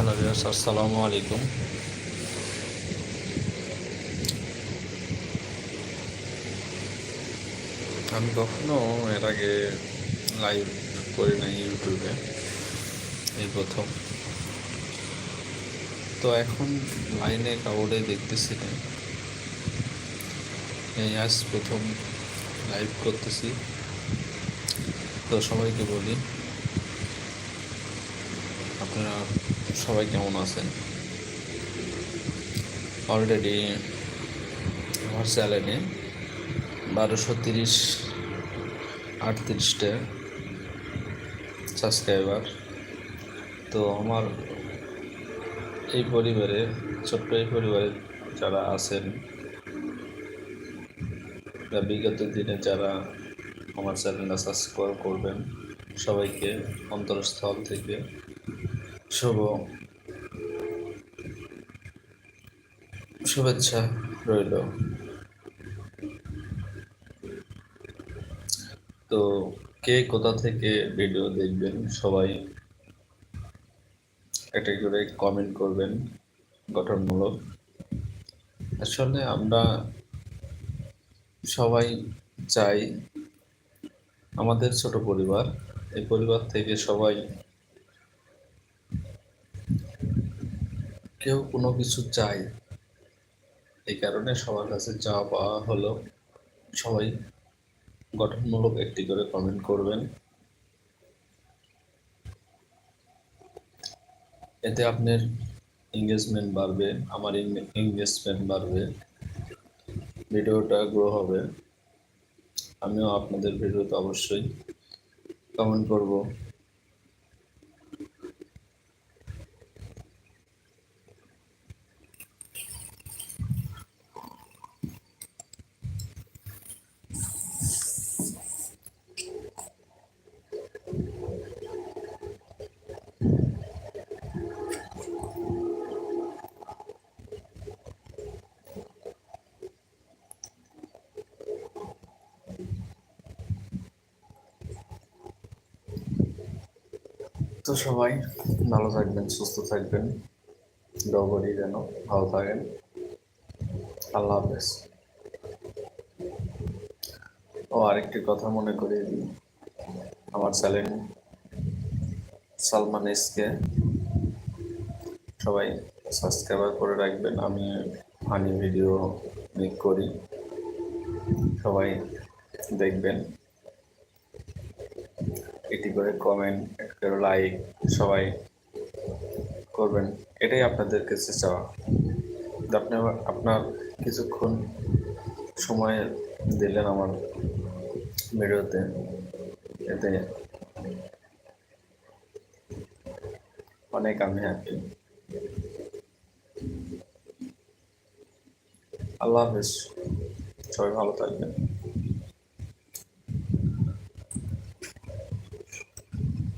Hello আসসালামু আলাইকুম। আমি কখনো এর আগে লাইভ করি নাই ইউটিউবে এই প্রথম। তো এখন লাইনে কাউরে দেখতেছি না। এই আজ প্রথম লাইভ করতেছি। তো সবাইকে বলি, আপনারা সবাই কেমন আছেন? অলরেডি আমার চ্যানেলে বারোশো তিরিশ, আটত্রিশটা সাবস্ক্রাইবার তো আমার এই পরিবারে, ছোট্ট এই পরিবারে যারা আছেন, বা বিগত দিনে যারা আমার চ্যানেলটা সাবস্ক্রাইব করবেন, সবাইকে অন্তরস্থল থেকে শুভ শুভেচ্ছা রইল। তো কে কোথা থেকে ভিডিও দেখবেন সবাই একটা করে কমেন্ট করবেন গঠনমূলক। আসলে আমরা সবাই চাই আমাদের ছোট পরিবার, এই পরিবার থেকে সবাই কেউ কোনো কিছু চায়। এই কারণে সবার কাছে চাওয়া পাওয়া হলো। সবাই গঠনমূলক একটি করে কমেন্ট করবেন। এতে আপনার এঙ্গেজমেন্ট বাড়বে, আমার এঙ্গেজমেন্ট বাড়বে, ভিডিওটা গ্রো হবে। আমিও আপনাদের ভিডিওতে অবশ্যই কমেন্ট করব। তো সবাই। ভালো থাকবেন, সুস্থ থাকবেন। ডবরি যেন ভালো থাকেন। আল্লাহ হাফেজ। ও, আরেকটি কথা মনে করিয়ে দিই। আমার চ্যানেল সালমান এসকে সবাই সাবস্ক্রাইবার করে রাখবেন। আমি ফানি ভিডিও মেক করি। সবাই দেখবেন। এটি করে কমেন্ট লাইক সবাই করবেন। এটাই আপনাদের কাছে চাওয়া। আপনি আপনার কিছুক্ষণ সময় দিলেন আমার ভিডিওতে, এতে অনেক আমি হ্যাপি আল্লাহ হাফিজ। সবাই ভালো থাকবেন।